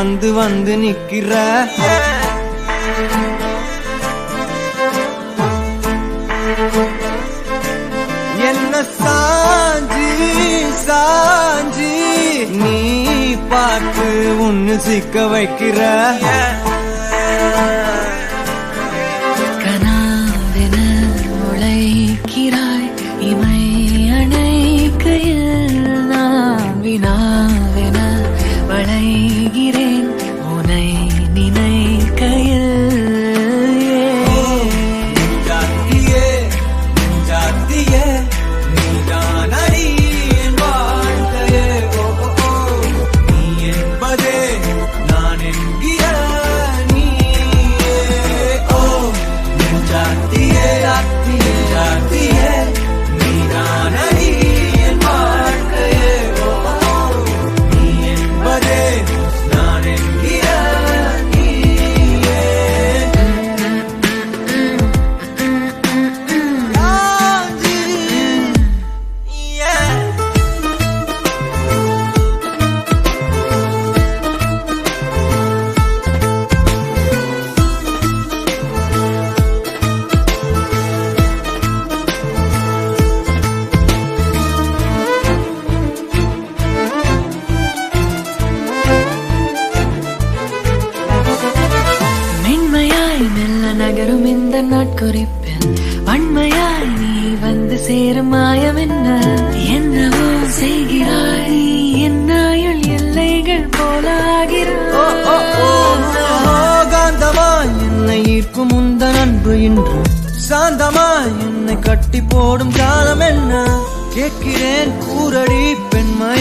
வந்து வந்து நிக்கிற. என்ன சாஞ்சி சாஞ்சி நீ பார்த்து உன்னு சிக்க வைக்கிற. and இந்த வன்மையாய் நீ வந்து சேரும் மாயம் என்ன? என்னவோ செய்கிறாய் என்னாயுள் எல்லைகள் போலாகிறாந்தமாய் என்னை ஈர்க்கும் உந்த அன்பு இன்று. சாந்தமாய் என்னை கட்டி போடும் காலம் என்ன? கேட்கிறேன் கூரடி பெண்மை